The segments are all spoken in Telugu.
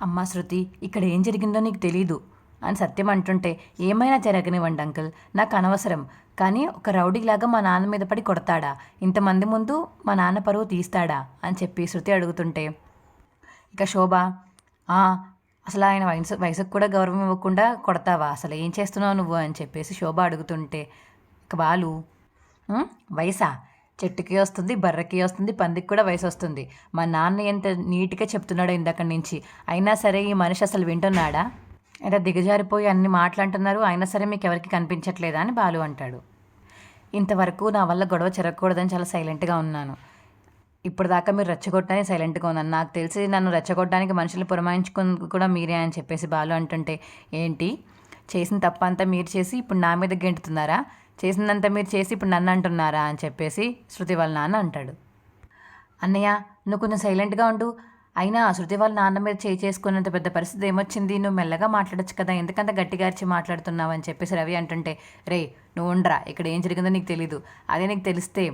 అమ్మా శృతి ఇక్కడ ఏం జరిగిందో నీకు తెలీదు అని సత్యం అంటుంటే ఏమైనా జరగనివ్వండి అంకుల్ నాకు అనవసరం. కానీ ఒక రౌడీలాగా మా నాన్న మీద పడి కొడతాడా? ఇంతమంది ముందు మా నాన్న పరువు తీస్తాడా? అని చెప్పి శృతి అడుగుతుంటే ఇక శోభ "ఆ, అసలు ఆయన వయసు వయసుకు కూడా గౌరవం ఇవ్వకుండా కొడతావా? అసలు ఏం చేస్తున్నావు నువ్వు? అని చెప్పేసి శోభ అడుగుతుంటే ఇక బాలు వయసా? చెట్టుకి వస్తుంది బర్రకి వస్తుంది పందికి కూడా వయసు వస్తుంది. మా నాన్న ఎంత నీట్గా చెప్తున్నాడో ఇందాక నుంచి. అయినా సరే ఈ మనిషి అసలు వింటున్నాడా? అంటే దిగజారిపోయి అన్ని మాట్లాడుతున్నారు అయినా సరే మీకు ఎవరికి కనిపించట్లేదా అని బాలు అంటాడు. ఇంతవరకు నా వల్ల గొడవ జరగకూడదని చాలా సైలెంట్గా ఉన్నాను. ఇప్పుడు దాకా మీరు రెచ్చగొట్టని సైలెంట్గా ఉన్నాను. నాకు తెలిసి నన్ను రెచ్చగొట్టడానికి మనుషులు పురమాయించుకుని కూడా మీరే అని చెప్పేసి బాలు అంటుంటే ఏంటి? చేసిన తప్పంతా మీరు చేసి ఇప్పుడు నా మీద గెంటుతున్నారా? చేసినంత మీరు చేసి ఇప్పుడు నన్ను అంటున్నారా అని చెప్పేసి శృతి వాళ్ళ నాన్న అంటాడు. అన్నయ్య నువ్వు కొంచెం సైలెంట్గా ఉండు. అయినా శృతి వాళ్ళ నాన్న మీద చేయి చేసుకున్నంత పెద్ద పరిస్థితి ఏమొచ్చింది? నువ్వు మెల్లగా మాట్లాడొచ్చు కదా. ఎందుకంత గట్టిగా అరిచి మాట్లాడుతున్నావు అని చెప్పేసి రవి అంటుంటే రే నువ్వు ఉండరా. ఇక్కడ ఏం జరిగిందో నీకు తెలీదు. అదే నీకు తెలిస్తే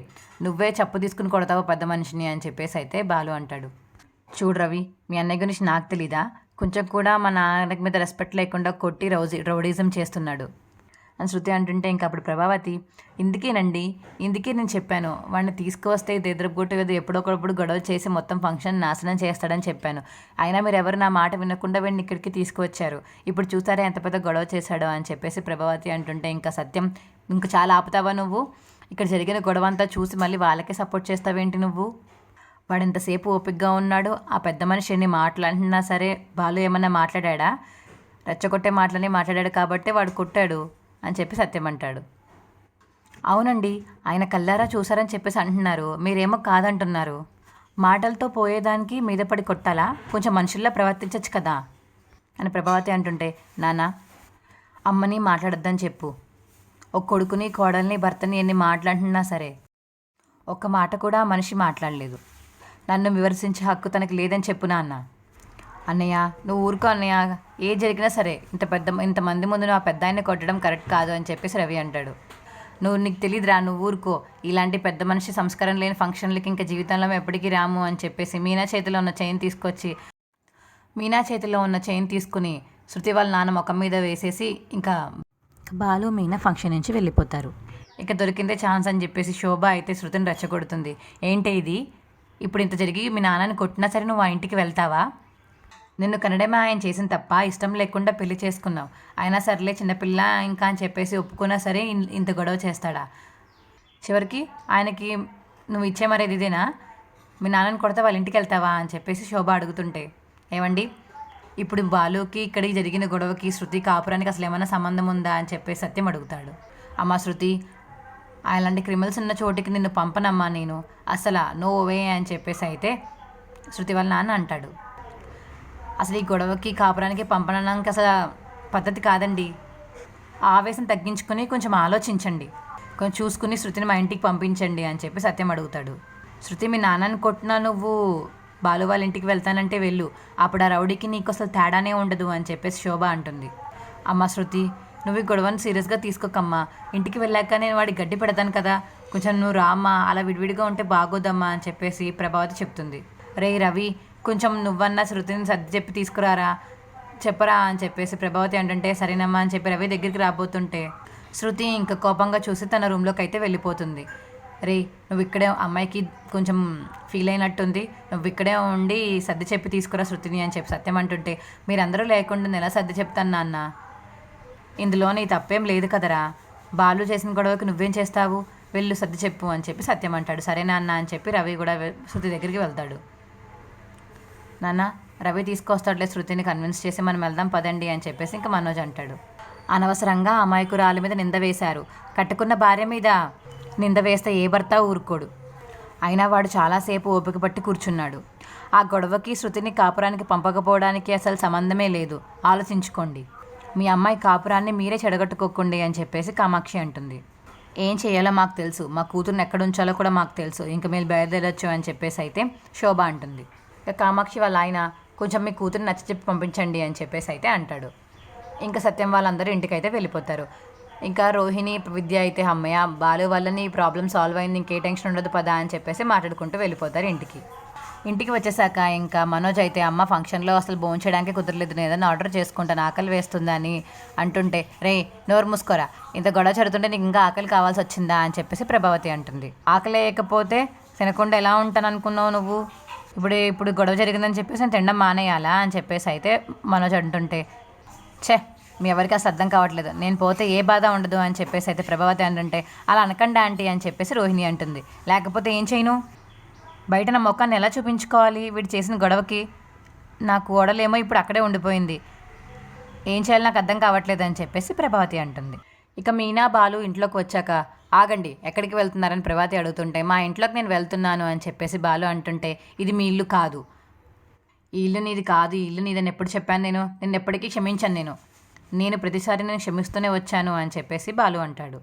నువ్వే చెప్పు తీసుకుని కొడతావు పెద్ద మనిషిని అని చెప్పేసి అయితే బాలు అంటాడు. చూడు రవి మీ అన్నయ్య గురించి నాకు తెలీదా? కొంచెం కూడా మా నాన్నకి మీద రెస్పెక్ట్ లేకుండా కొట్టి రౌజీ రౌడీజం చేస్తున్నాడు. అని శృతి అంటుంటే ఇంకా అప్పుడు ప్రభావతి ఇందుకేనండి ఇందుకే నేను చెప్పాను. వాడిని తీసుకువస్తే ఇది కదా ఎప్పుడొకప్పుడు గొడవ చేసి మొత్తం ఫంక్షన్ నాశనం చేస్తాడని చెప్పాను. అయినా మీరు ఎవరు నా మాట వినకుండా వీడిని ఇక్కడికి తీసుకువచ్చారు. ఇప్పుడు చూసారా ఎంత పెద్ద గొడవ చేశాడో అని చెప్పేసి ప్రభావతి అంటుంటే ఇంకా సత్యం ఇంకా చాలా ఆపుతావా నువ్వు? ఇక్కడ జరిగిన గొడవ అంతా చూసి మళ్ళీ వాళ్ళకే సపోర్ట్ చేస్తావేంటి నువ్వు? వాడు ఎంతసేపు ఓపికగా ఉన్నాడు. ఆ పెద్ద మనిషి ఎన్ని మాట్లాడినా సరే బాలు ఏమన్నా మాట్లాడా రెచ్చగొట్టే మాటలని మాట్లాడాడు కాబట్టి వాడు కొట్టాడు. అని చెప్పి సత్యం అంటాడు. అవునండి ఆయన కల్లారా చూసారని చెప్పేసి అంటున్నారు. మీరేమో కాదంటున్నారు. మాటలతో పోయేదానికి మీద పడి కొట్టాలా? కొంచెం మనుషుల్లా ప్రవర్తించచ్చు కదా? అని ప్రభావతి అంటుంటే నాన్న అమ్మని మాట్లాడొద్దని చెప్పు. ఒక కొడుకుని కోడల్ని భర్తని ఎన్ని మాట్లాడుతున్నా సరే ఒక్క మాట కూడా మనిషి మాట్లాడలేదు. నన్ను విమర్శించే హక్కు తనకు లేదని చెప్పు నాన్న. అన్నయ్య నువ్వు ఊరుకో అన్నయ్య. ఏ జరిగినా సరే ఇంత పెద్ద ఇంతమంది ముందు నువ్వు ఆ పెద్ద ఆయన కొట్టడం కరెక్ట్ కాదు అని చెప్పేసి రవి అంటాడు. నువ్వు నీకు తెలియదురా నువ్వు ఊరుకో. ఇలాంటి పెద్ద మనిషి సంస్కారం లేని ఫంక్షన్లకి ఇంకా జీవితంలో ఎప్పటికీ రాము అని చెప్పేసి మీనా చేతిలో ఉన్న చైన్ తీసుకొచ్చి మీనా చేతిలో ఉన్న చైన్ తీసుకుని శృతి వాళ్ళ నాన్న ముఖం మీద వేసేసి ఇంకా బాలు మీనా ఫంక్షన్ నుంచి వెళ్ళిపోతారు. ఇక దొరికిందే ఛాన్స్ అని చెప్పేసి శోభ అయితే శృతిని రెచ్చగొడుతుంది. ఏంటి ఇది? ఇప్పుడు ఇంత జరిగి మీ నాన్నని కొట్టినా సరే నువ్వు ఆ ఇంటికి వెళ్తావా? నిన్ను కనడమే ఆయన చేసిన తప్ప ఇష్టం లేకుండా పెళ్ళి చేసుకున్నావు. అయినా సర్లే చిన్నపిల్ల ఇంకా అని చెప్పేసి ఒప్పుకున్నా సరే ఇంత గొడవ చేస్తాడా? చివరికి ఆయనకి నువ్వు ఇచ్చే మరేది ఇదేనా? మీ నాన్నని కొడితే వాళ్ళ ఇంటికి వెళ్తావా? అని చెప్పేసి శోభ అడుగుతుంటే ఏమండి? ఇప్పుడు బాలుకి ఇక్కడికి జరిగిన గొడవకి శృతి కాపురానికి అసలు ఏమైనా సంబంధం ఉందా? అని చెప్పేసి సత్యం అడుగుతాడు. అమ్మ శృతి అలాంటి క్రిమినల్స్ ఉన్న చోటికి నిన్ను పంపనమ్మా నేను. అసలు నో వే అని చెప్పేసి అయితే శృతి వాళ్ళ నాన్న అంటాడు. అసలు ఈ గొడవకి కాపురానికి పంపడానికి అసలు పద్ధతి కాదండి. ఆవేశం తగ్గించుకొని కొంచెం ఆలోచించండి. కొంచెం చూసుకుని శృతిని మా ఇంటికి పంపించండి అని చెప్పి సత్యం అడుగుతాడు. శృతి మీ నాన్నని కొట్టినా నువ్వు బాలు వాళ్ళ ఇంటికి వెళ్తానంటే వెళ్ళు. అప్పుడు ఆ రౌడీకి నీకు అసలు తేడానే ఉండదు అని చెప్పేసి శోభ అంటుంది. అమ్మ శృతి నువ్వు ఈ గొడవని సీరియస్గా తీసుకోకమ్మా. ఇంటికి వెళ్ళాక నేను వాడికి గడ్డి పెడతాను కదా. కొంచెం నువ్వు రామ్మా. అలా విడివిడిగా ఉంటే బాగోదమ్మా అని చెప్పేసి ప్రభావతి చెప్తుంది. రే రవి కొంచెం నువ్వన్నా శృతిని సర్ది చెప్పి తీసుకురారా? చెప్పరా అని చెప్పేసి ప్రభావతి అంటుంటే సరేనమ్మా అని చెప్పి రవి దగ్గరికి రాబోతుంటే శృతి ఇంకా కోపంగా చూసి తన రూమ్లోకి అయితే వెళ్ళిపోతుంది. రే నువ్వు ఇక్కడే అమ్మాయికి కొంచెం ఫీల్ అయినట్టుంది. నువ్వు ఇక్కడే ఉండి సర్ది చెప్పి తీసుకురా శృతిని అని చెప్పి సత్యం అంటుంటే మీరందరూ లేకుండా నేను ఎలా సర్ది చెప్తాను నాన్న? ఇందులో నీ తప్పేం లేదు కదరా. బాలు చేసిన గొడవకి నువ్వేం చేస్తావు? వెళ్ళు సర్ది చెప్పు అని చెప్పి సత్యం అంటాడు. సరేనా నాన్న అని చెప్పి రవి కూడా శృతి దగ్గరికి వెళ్తాడు. నాన్న రవి తీసుకొస్తాడులే శృతిని కన్విన్స్ చేసి మనం వెళ్దాం పదండి అని చెప్పేసి ఇంకా మనోజ్ అంటాడు. అనవసరంగా అమాయకురాలు మీద నింద వేశారు. కట్టుకున్న భార్య మీద నింద వేస్తే ఏ భర్త ఊరుకోడు. అయినా వాడు చాలాసేపు ఓపిక పట్టి కూర్చున్నాడు. ఆ గొడవకి శృతిని కాపురానికి పంపకపోవడానికి అసలు సంబంధమే లేదు. ఆలోచించుకోండి. మీ అమ్మాయి కాపురాన్ని మీరే చెడగొట్టుకోకండి అని చెప్పేసి కామాక్షి అంటుంది. ఏం చేయాలో మాకు తెలుసు. మా కూతుర్ని ఎక్కడ ఉంచాలో కూడా మాకు తెలుసు. ఇంకా మీరు బయలుదేరొచ్చు అని చెప్పేసి అయితే శోభ అంటుంది. కామాక్షి వాళ్ళ ఆయన కొంచెం మీ కూతురు నచ్చ చెప్పి పంపించండి అని చెప్పేసి అయితే అంటాడు. ఇంకా సత్యం వాళ్ళందరూ ఇంటికైతే వెళ్ళిపోతారు. ఇంకా రోహిణి విద్య అయితే అమ్మయ్య బాలు వల్లని ప్రాబ్లం సాల్వ్ అయింది ఇంకే టెన్షన్ ఉండదు పదా అని చెప్పేసి మాట్లాడుకుంటూ వెళ్ళిపోతారు ఇంటికి. ఇంటికి వచ్చేసాక ఇంకా మనోజ్ అయితే అమ్మ ఫంక్షన్లో అసలు భోంచడానికి కుదరలేదు నేను ఏదైనా ఆర్డర్ చేసుకుంటాను ఆకలి వేస్తుందని అంటుంటే రే నోరు మూసుకోరా ఇంత గొడవ జరుగుతుంటే నీకు ఇంకా ఆకలి కావాల్సి వచ్చిందా? అని చెప్పేసి ప్రభావతి అంటుంది. ఆకలి వేయకపోతే తినకుండా ఎలా ఉంటాను అనుకున్నావు నువ్వు? ఇప్పుడు ఇప్పుడు గొడవ జరిగిందని చెప్పేసి నేను తినడం మానేయాలా అని చెప్పేసి అయితే మనోజ్ అంటుంటే ఛే మీ ఎవరికి అసలు అర్థం కావట్లేదు. నేను పోతే ఏ బాధ ఉండదు అని చెప్పేసి అయితే ప్రభావతి అంటుంటే అలా అనకండి ఆంటీ అని చెప్పేసి రోహిణి అంటుంది. లేకపోతే ఏం చేయను? బయట నా మొక్కాన్ని ఎలా చూపించుకోవాలి వీడు చేసిన గొడవకి? నా కోడలేమో ఇప్పుడు అక్కడే ఉండిపోయింది. ఏం చేయాలి నాకు అర్థం కావట్లేదు అని చెప్పేసి ప్రభావతి అంటుంది. ఇక మీనా బాలు ఇంట్లోకి వచ్చాక ఆగండి ఎక్కడికి వెళ్తున్నారని ప్రభాతి అడుగుతుంటే మా ఇంట్లోకి నేను వెళ్తున్నాను అని చెప్పేసి బాలు అంటుంటే ఇది మీ ఇల్లు కాదు. ఈ ఇల్లు నీది కాదు ఈ ఇల్లు నీదని ఎప్పుడు చెప్పాను నేను? నేను ఎప్పటికీ క్షమించాను నేను. నేను ప్రతిసారి నేను క్షమిస్తూనే వచ్చాను అని చెప్పేసి బాలు అంటాడు.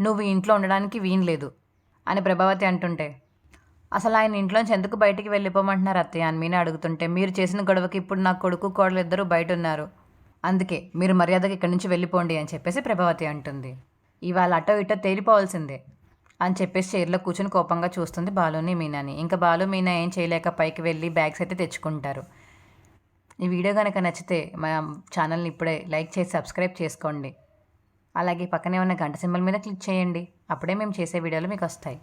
నువ్వు ఇంట్లో ఉండడానికి వీన్లేదు అని ప్రభావతి అంటుంటే అసలు ఆయన ఇంట్లోంచి ఎందుకు బయటికి వెళ్ళిపోమంటున్నారు అత్తయ్య అని మీనే అడుగుతుంటే మీరు చేసిన గొడవకి ఇప్పుడు నా కొడుకు కోడలు ఇద్దరు బయట ఉన్నారు. అందుకే మీరు మర్యాదకి ఇక్కడి నుంచి వెళ్ళిపోండి అని చెప్పేసి ప్రభావతి అంటుంది. ఇవాళ అటో ఇటో తేలిపోవాల్సిందే అని చెప్పేసి చైర్లో కూర్చొని కోపంగా చూస్తుంది బాలుని మీనాని. ఇంకా బాలు మీనా ఏం చేయలేక పైకి వెళ్ళి బ్యాగ్స్ అయితే తెచ్చుకుంటారు. ఈ వీడియో కనుక నచ్చితే మా ఛానల్ని ఇప్పుడే లైక్ చేసి సబ్స్క్రైబ్ చేసుకోండి. అలాగే పక్కనే ఉన్న గంట సింబల్ మీద క్లిక్ చేయండి. అప్పుడే మేము చేసే వీడియోలు మీకు వస్తాయి.